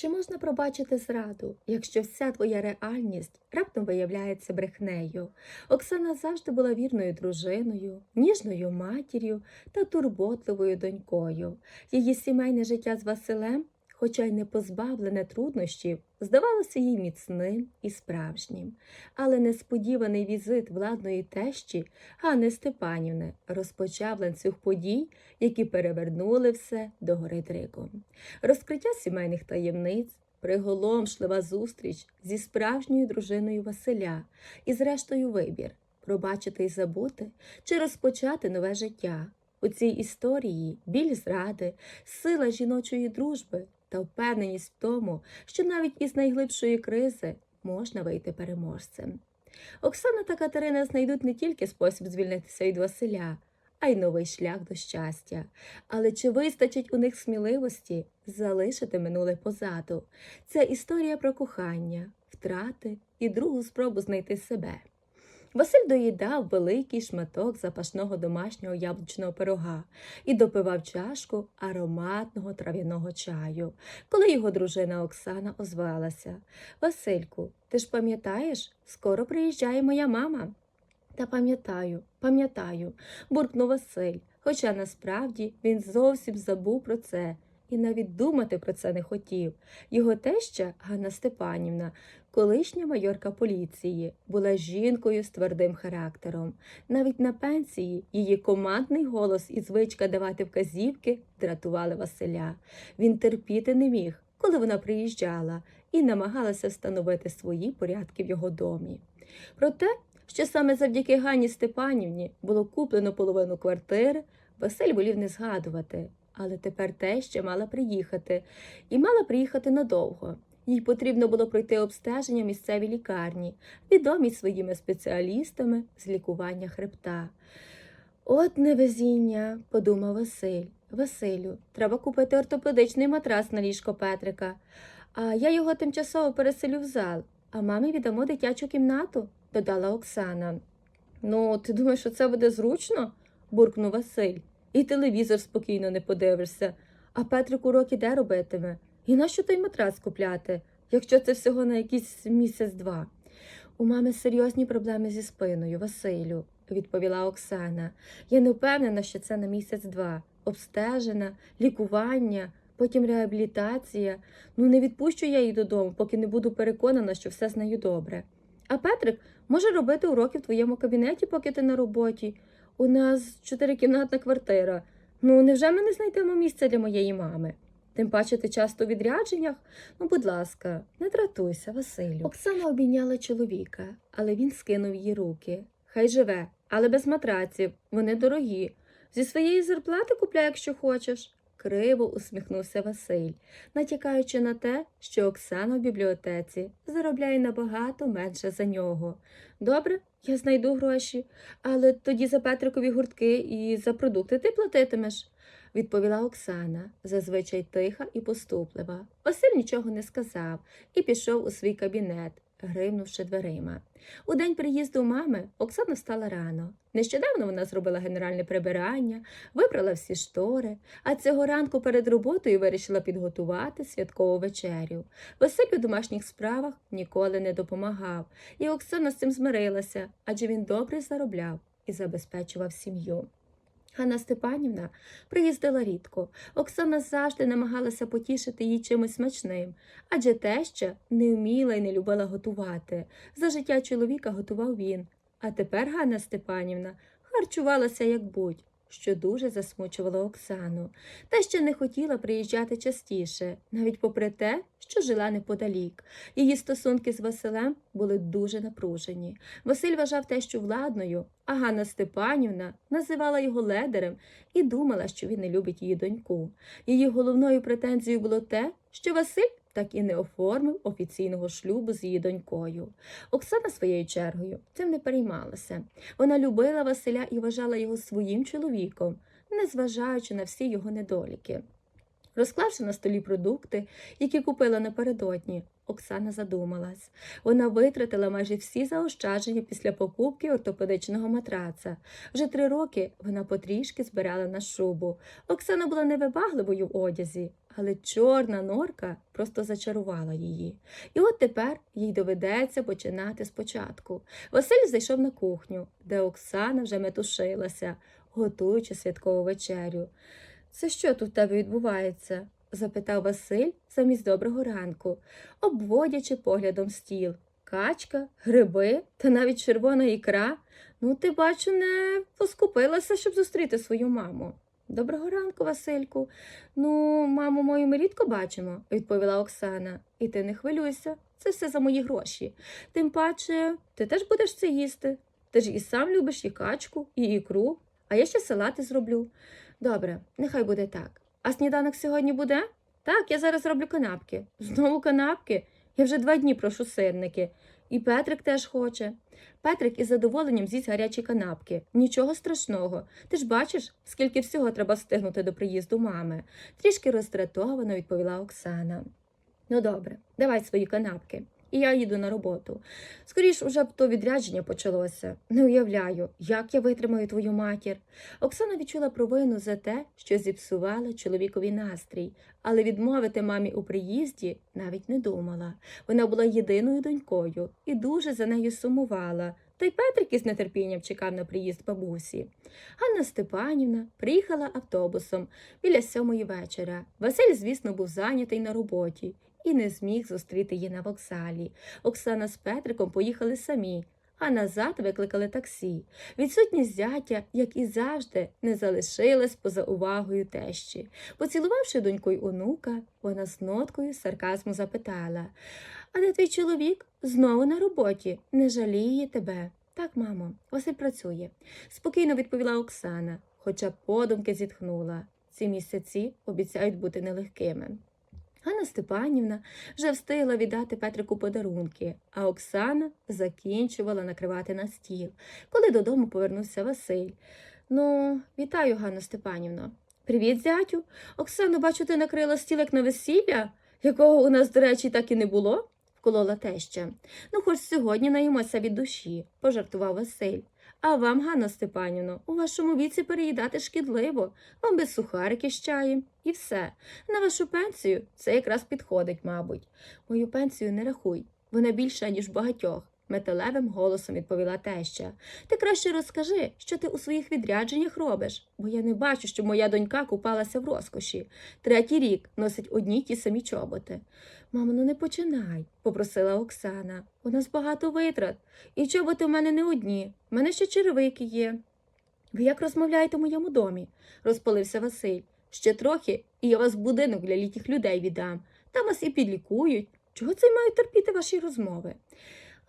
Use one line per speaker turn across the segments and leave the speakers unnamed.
Чи можна пробачити зраду, якщо вся твоя реальність раптом виявляється брехнею? Оксана завжди була вірною дружиною, ніжною матір'ю та турботливою донькою. Її сімейне життя з Василем, хоча й не позбавлене труднощів, здавалося їй міцним і справжнім. Але несподіваний візит владної тещі Ганни Степанівни розпочав ланцюг подій, які перевернули все до гори дригом розкриття сімейних таємниць, приголомшлива зустріч зі справжньою дружиною Василя і, зрештою, вибір пробачити і забути чи розпочати нове життя. У цій історії біль зради, сила жіночої дружби та впевненість в тому, що навіть із найглибшої кризи можна вийти переможцем. Оксана та Катерина знайдуть не тільки спосіб звільнитися від Василя, а й новий шлях до щастя. Але чи вистачить у них сміливості залишити минуле позаду? Це історія про кохання, втрати і другу спробу знайти себе. Василь доїдав великий шматок запашного домашнього яблучного пирога і допивав чашку ароматного трав'яного чаю, коли його дружина Оксана озвалася. Васильку, ти ж пам'ятаєш, скоро приїжджає моя мама. Та пам'ятаю, пам'ятаю, буркнув Василь, хоча насправді він зовсім забув про це і навіть думати про це не хотів. Його теща Ганна Степанівна, колишня майорка поліції, була жінкою з твердим характером. Навіть на пенсії її командний голос і звичка давати вказівки дратували Василя. Він терпіти не міг, коли вона приїжджала, і намагалася встановити свої порядки в його домі. Проте що саме завдяки Ганні Степанівні було куплено половину квартири, Василь волів не згадувати, але тепер те ще мала приїхати, і мала приїхати надовго. Їй потрібно було пройти обстеження в місцевій лікарні, відомій своїми спеціалістами з лікування хребта. От невезіння, подумав Василь. Василю, треба купити ортопедичний матрас на ліжко Петрика, а я його тимчасово переселю в зал, а мамі віддамо дитячу кімнату додала Оксана. Ну, ти думаєш, що це буде зручно? буркнув Василь. І телевізор спокійно не подивишся. А Петрик уроки де робитиме? І нащо той матрас купляти, якщо це всього на якийсь місяць-два? У мами серйозні проблеми зі спиною, Василю, відповіла Оксана. Я не впевнена, що це на місяць-два. Обстежена, лікування, потім реабілітація. Ну, не відпущу я її додому, поки не буду переконана, що все з нею добре. А Петрик може робити уроки в твоєму кабінеті, поки ти на роботі. У нас чотирикімнатна квартира. Ну, невже ми не знайдемо місця для моєї мами? Тим паче ти часто у відрядженнях? Ну, будь ласка, не дратуйся, Василю. Оксана обійняла чоловіка, але він скинув її руки. Хай живе, але без матраців. Вони дорогі. Зі своєї зарплати купляй, якщо хочеш. Криво усміхнувся Василь, натякаючи на те, що Оксана в бібліотеці заробляє набагато менше за нього. Добре, я знайду гроші, але тоді за Петрикові гуртки і за продукти ти платитимеш, відповіла Оксана, зазвичай тиха і поступлива. Василь нічого не сказав і пішов у свій кабінет гримнувши дверима. У день приїзду мами Оксана встала рано. Нещодавно вона зробила генеральне прибирання, вибрала всі штори, а цього ранку перед роботою вирішила підготувати святкову вечерю. Василь у домашніх справах ніколи не допомагав, і Оксана з цим змирилася, адже він добре заробляв і забезпечував сім'ю. Ганна Степанівна приїздила рідко. Оксана завжди намагалася потішити її чимось смачним, адже теща не вміла і не любила готувати. За життя чоловіка готував він. А тепер Ганна Степанівна харчувалася як будь, що дуже засмучувало Оксану, та ще не хотіла приїжджати частіше, навіть попри те, що жила неподалік. Її стосунки з Василем були дуже напружені. Василь вважав тещу владною, а Ганна Степанівна називала його ледерем і думала, що він не любить її доньку. Її головною претензією було те, що Василь так і не оформив офіційного шлюбу з її донькою. Оксана своєю чергою цим не переймалася. Вона любила Василя і вважала його своїм чоловіком, незважаючи на всі його недоліки. Розклавши на столі продукти, які купила напередодні, Оксана задумалась. Вона витратила майже всі заощадження після покупки ортопедичного матраца. Вже три роки вона потрішки збирала на шубу. Оксана була невибагливою в одязі, але чорна норка просто зачарувала її. І от тепер їй доведеться починати спочатку. Василь зайшов на кухню, де Оксана вже метушилася, готуючи святкову вечерю. Це що тут в тебе відбувається? запитав Василь замість доброго ранку, обводячи поглядом стіл. Качка, гриби та навіть червона ікра. Ну, ти, бачу, не поскупилася, щоб зустріти свою маму. Доброго ранку, Васильку. Ну, маму мою ми рідко бачимо, відповіла Оксана. І ти не хвилюйся, це все за мої гроші. Тим паче, ти теж будеш це їсти. Ти ж і сам любиш і качку, і ікру, а я ще салати зроблю. Добре, нехай буде так. А сніданок сьогодні буде? Так, я зараз роблю канапки. Знову канапки? Я вже два дні прошу сирники. І Петрик теж хоче. Петрик із задоволенням з'їсть гарячі канапки. Нічого страшного. Ти ж бачиш, скільки всього треба встигнути до приїзду мами. Трішки роздратовано відповіла Оксана. Ну добре, давай свої канапки. І я їду на роботу. Скоріш уже б то відрядження почалося. Не уявляю, як я витримаю твою матір. Оксана відчула провину за те, що зіпсувала чоловікові настрій, але відмовити мамі у приїзді навіть не думала. Вона була єдиною донькою і дуже за нею сумувала. Та й Петрик із нетерпінням чекав на приїзд бабусі. Ганна Степанівна приїхала автобусом біля сьомої вечора. Василь, звісно, був зайнятий на роботі і не зміг зустріти її на вокзалі. Оксана з Петриком поїхали самі, а назад викликали таксі. Відсутність зятя, як і завжди, не залишилась поза увагою тещі. Поцілувавши доньку й онука, вона з ноткою сарказму запитала А де твій чоловік? Знову на роботі, не жаліє тебе. Так, мамо, Василь працює, спокійно відповіла Оксана, хоча подумки зітхнула. Ці місяці обіцяють бути нелегкими. Ганна Степанівна вже встигла віддати Петрику подарунки, а Оксана закінчувала накривати на стіл, коли додому повернувся Василь. Ну, вітаю, Ганна Степанівна. Привіт, зятю. Оксано, бачу, ти накрила стіл як на весілля, якого у нас, до речі, так і не було, вколола теща. Ну, хоч сьогодні наїмося від душі, пожартував Василь. А вам, Ганна Степанівно, у вашому віці переїдати шкідливо, вам без сухарики з чаєм і все. На вашу пенсію це якраз підходить, мабуть. Мою пенсію не рахуй, вона більша, ніж багатьох, металевим голосом відповіла теща. Ти краще розкажи, що ти у своїх відрядженнях робиш, бо я не бачу, що моя донька купалася в розкоші. Третій рік носить одні ті самі чоботи. Мамо, ну не починай, попросила Оксана. У нас багато витрат, і чоботи в мене не одні, в мене ще черевики є. Ви як розмовляєте в моєму домі? розпалився Василь. Ще трохи, і я вас будинок для літніх людей віддам. Там вас і підлікують. Чого це й мають терпіти ваші розмови?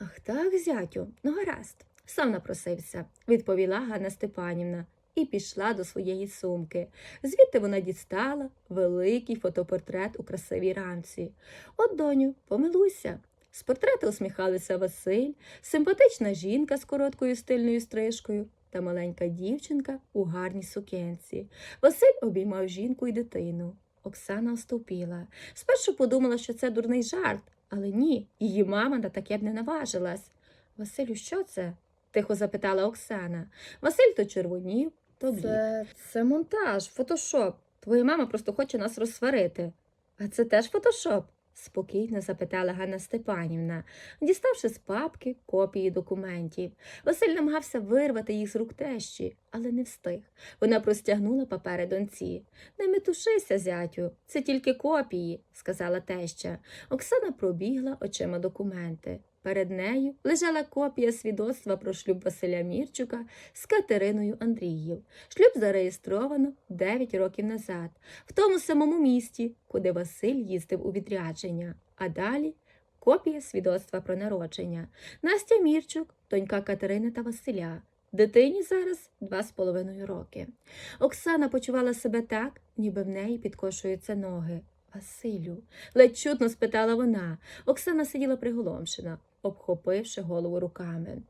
Ах так, зятю, ну гаразд, сам напросився, відповіла Ганна Степанівна і пішла до своєї сумки. Звідти вона дістала великий фотопортрет у красивій рамці. От, доню, помилуйся. З портрета усміхалися Василь, симпатична жінка з короткою стильною стрижкою та маленька дівчинка у гарній сукенці. Василь обіймав жінку і дитину. Оксана остовпіла. Спершу подумала, що це дурний жарт, але ні, її мама на таке б не наважилась. Василю, що це? тихо запитала Оксана. Василь то червонів, то блід. Це, це монтаж, фотошоп. Твоя мама просто хоче нас розсварити. А це теж фотошоп? Спокійно запитала Ганна Степанівна, діставши з папки копії документів. Василь намагався вирвати їх з рук тещі, але не встиг. Вона простягнула папери донці. Не метушися, зятю, це тільки копії, сказала теща. Оксана пробігла очима документи. Перед нею лежала копія свідоцтва про шлюб Василя Мірчука з Катериною Андріїв. Шлюб зареєстровано 9 років назад, в тому самому місті, куди Василь їздив у відрядження. А далі копія свідоцтва про народження. Настя Мірчук, донька Катерини та Василя. Дитині зараз два з половиною роки. Оксана почувала себе так, ніби в неї підкошуються ноги. Василю, ледь чутно спитала вона. Оксана сиділа приголомшена, обхопивши голову руками.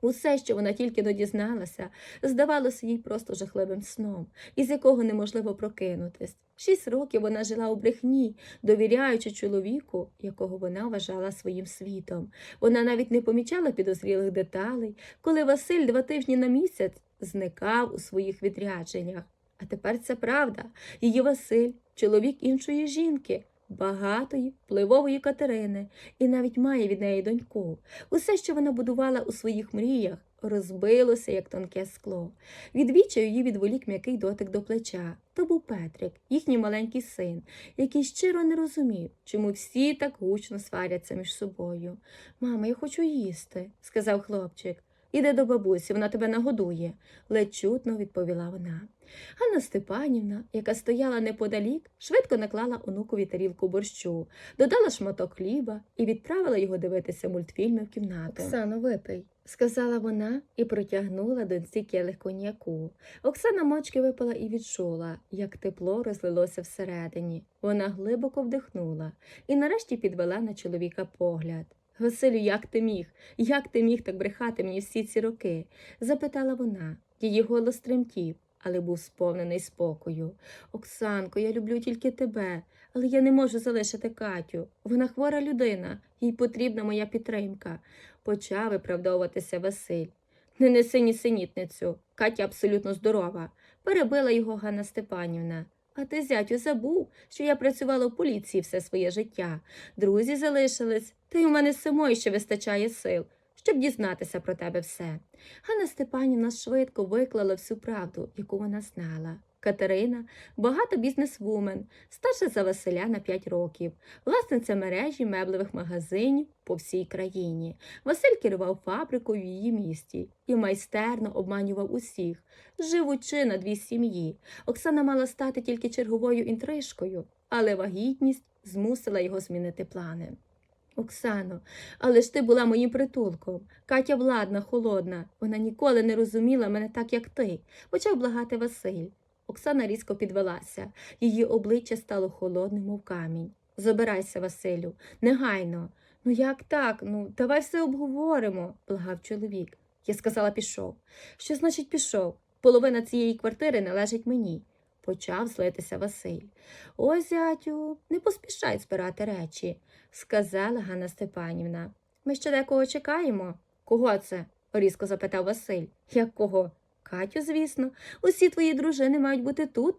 Усе, що вона тільки но дізналася, здавалося їй просто жахливим сном, із якого неможливо прокинутись. Шість років вона жила у брехні, довіряючи чоловіку, якого вона вважала своїм світом. Вона навіть не помічала підозрілих деталей, коли Василь два тижні на місяць зникав у своїх відрядженнях. А тепер це правда. Її Василь чоловік іншої жінки, багатої, впливової Катерини, і навіть має від неї доньку. Усе, що вона будувала у своїх мріях, розбилося, як тонке скло. Від відчаю її відволік м'який дотик до плеча. То був Петрик, їхній маленький син, який щиро не розумів, чому всі так гучно сваряться між собою. Мама, я хочу їсти, сказав хлопчик. Іди до бабусі, вона тебе нагодує, ледь чутно відповіла вона. Ганна Степанівна, яка стояла неподалік, швидко наклала онукові тарілку борщу, додала шматок хліба і відправила його дивитися мультфільми в кімнату. Оксано, випий, сказала вона і протягнула доньці келих коньяку. Оксана мочки випила і відчула, як тепло розлилося всередині. Вона глибоко вдихнула і нарешті підвела на чоловіка погляд. Василю, як ти міг? Як ти міг так брехати мені всі ці роки? запитала вона. Її голос тремтів, але був сповнений спокою. Оксанко, я люблю тільки тебе, але я не можу залишити Катю. Вона хвора людина, їй потрібна моя підтримка, почав виправдовуватися Василь. Не неси нісенітницю, Катя абсолютно здорова, перебила його Ганна Степанівна. А ти, зятю, забув, що я працювала в поліції все своє життя. Друзі залишились, та й у мене самої ще вистачає сил, щоб дізнатися про тебе все. Ганна Степанівна швидко виклала всю правду, яку вона знала. Катерина багата бізнесвумен, старша за Василя на 5 років, власниця мережі меблевих магазинів по всій країні. Василь керував фабрикою в її місті і майстерно обманював усіх, живучи на дві сім'ї. Оксана мала стати тільки черговою інтрижкою, але вагітність змусила його змінити плани. Оксано, але ж ти була моїм притулком. Катя владна, холодна. Вона ніколи не розуміла мене так, як ти, почав благати Василь. Оксана різко підвелася. Її обличчя стало холодним, мов камінь. Забирайся, Василю, негайно. Ну як так? Ну, давай все обговоримо, благав чоловік. Я сказала, пішов. Що значить пішов? Половина цієї квартири належить мені. Почав злитися Василь. Ось, зятю, не поспішай збирати речі, сказала Ганна Степанівна. Ми ще декого чекаємо. Кого це? різко запитав Василь. Як кого? Катю, звісно, усі твої дружини мають бути тут.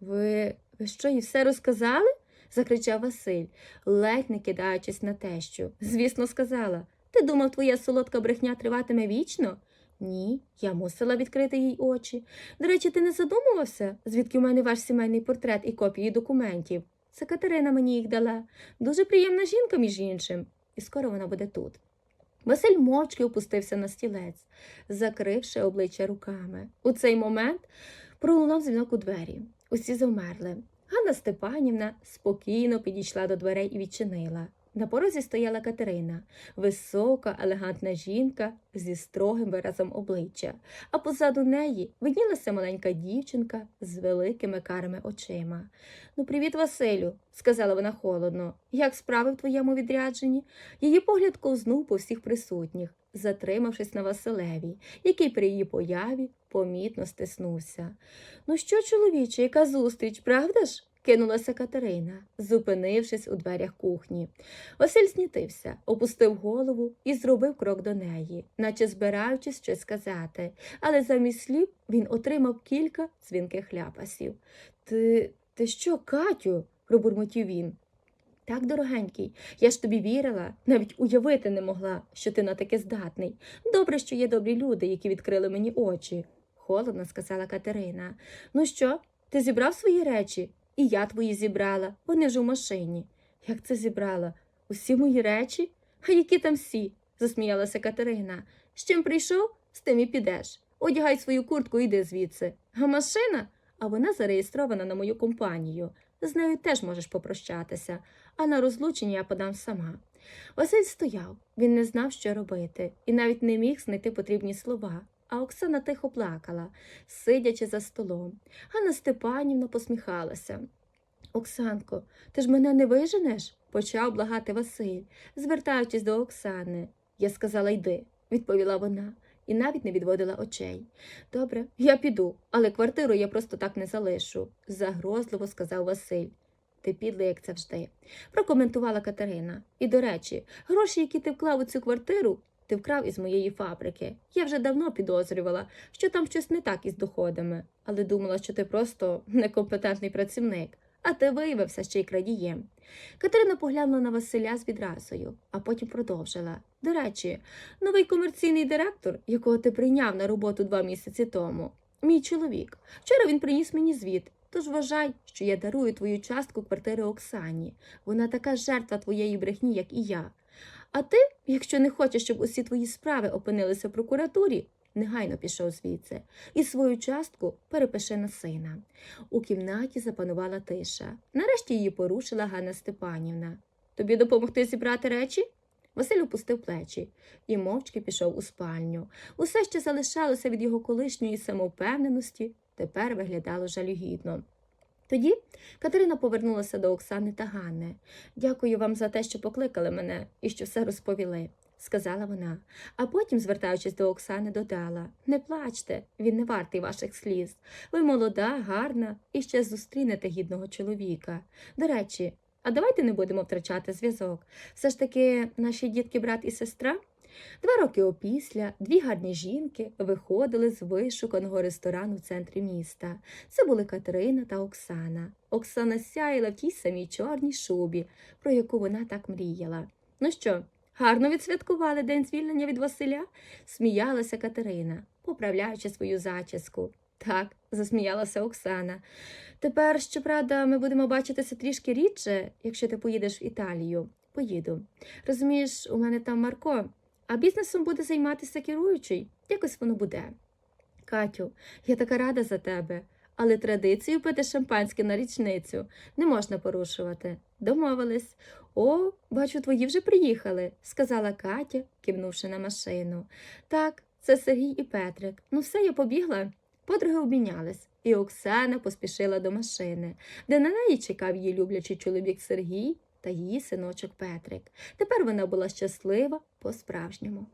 Ви, ви що, і все розказали? закричав Василь, ледь не кидаючись на тещу. Звісно, сказала. Ти думав, твоя солодка брехня триватиме вічно? Ні, я мусила відкрити їй очі. До речі, ти не задумувався, звідки у мене ваш сімейний портрет і копії документів? Це Катерина мені їх дала. Дуже приємна жінка, між іншим, і скоро вона буде тут. Василь мовчки опустився на стілець, закривши обличчя руками. У цей момент пролунав дзвінок у двері. Усі завмерли. Ганна Степанівна спокійно підійшла до дверей і відчинила. На порозі стояла Катерина, висока, елегантна жінка зі строгим виразом обличчя, а позаду неї виднілася маленька дівчинка з великими карими очима. Ну, привіт, Василю, сказала вона холодно. Як справи в твоєму відрядженні? Її погляд ковзнув по всіх присутніх, затримавшись на Василеві, який при її появі помітно стиснувся. Ну що, чоловіче, яка зустріч, правда ж? Кинулася Катерина, зупинившись у дверях кухні. Василь знітився, опустив голову і зробив крок до неї, наче збираючись щось сказати, але замість слів він отримав кілька дзвінких ляпасів. Ти, ти що, Катю? пробурмотів він. Так, дорогенький, я ж тобі вірила, навіть уявити не могла, що ти на таке здатний. Добре, що є добрі люди, які відкрили мені очі, холодно сказала Катерина. Ну що, ти зібрав свої речі? І я твої зібрала, вони вже в машині. Як це зібрала? Усі мої речі? А які там всі? засміялася Катерина. З чим прийшов, з тим і підеш. Одягай свою куртку і йди звідси. А машина? А вона зареєстрована на мою компанію. З нею теж можеш попрощатися, а на розлучення я подам сама. Василь стояв, він не знав, що робити, і навіть не міг знайти потрібні слова. А Оксана тихо плакала, сидячи за столом. Ганна Степанівна посміхалася. Оксанко, ти ж мене не виженеш? почав благати Василь, звертаючись до Оксани. Я сказала йди, відповіла вона, і навіть не відводила очей. Добре, я піду, але квартиру я просто так не залишу, загрозливо сказав Василь. Ти підлий, як завжди, прокоментувала Катерина. І, до речі, гроші, які ти вклав у цю квартиру, ти вкрав із моєї фабрики. Я вже давно підозрювала, що там щось не так із доходами, але думала, що ти просто некомпетентний працівник. а ти виявився ще й крадієм. Катерина поглянула на Василя з відразою, а потім продовжила. До речі, новий комерційний директор, якого ти прийняв на роботу два місяці тому, мій чоловік. Вчора він приніс мені звіт. Тож вважай, що я дарую твою частку квартири Оксані. Вона така жертва твоєї брехні, як і я. А ти, якщо не хочеш, щоб усі твої справи опинилися в прокуратурі, негайно пішов звідси і свою частку перепиши на сина. У кімнаті запанувала тиша. Нарешті її порушила Ганна Степанівна. Тобі допомогти зібрати речі? Василь опустив плечі і мовчки пішов у спальню. Усе, що залишалося від його колишньої самовпевненості, тепер виглядало жалюгідно. Тоді Катерина повернулася до Оксани та Ганни. Дякую вам за те, що покликали мене і що все розповіли, сказала вона, а потім, звертаючись до Оксани, додала Не плачте, він не вартий ваших сліз. Ви молода, гарна і ще зустрінете гідного чоловіка. До речі, а давайте не будемо втрачати зв'язок. Все ж таки, наші дітки, брат і сестра. Два роки опісля дві гарні жінки виходили з вишуканого ресторану в центрі міста. Це були Катерина та Оксана. Оксана сяяла в тій самій чорній шубі, про яку вона так мріяла. Ну що, гарно відсвяткували день звільнення від Василя? сміялася Катерина, поправляючи свою зачіску. Так, засміялася Оксана. Тепер, щоправда, ми будемо бачитися трішки рідше, якщо ти поїдеш в Італію. Поїду. Розумієш, у мене там Марко, а бізнесом буде займатися керуючий. Якось воно буде. Катю, я така рада за тебе, але традицію пити шампанське на річницю не можна порушувати. Домовились. О, бачу, твої вже приїхали, сказала Катя, кивнувши на машину. Так, це Сергій і Петрик. Ну все, я побігла. Подруги обмінялись, і Оксана поспішила до машини, де на неї чекав її люблячий чоловік Сергій та її синочок Петрик. Тепер вона була щаслива по-справжньому.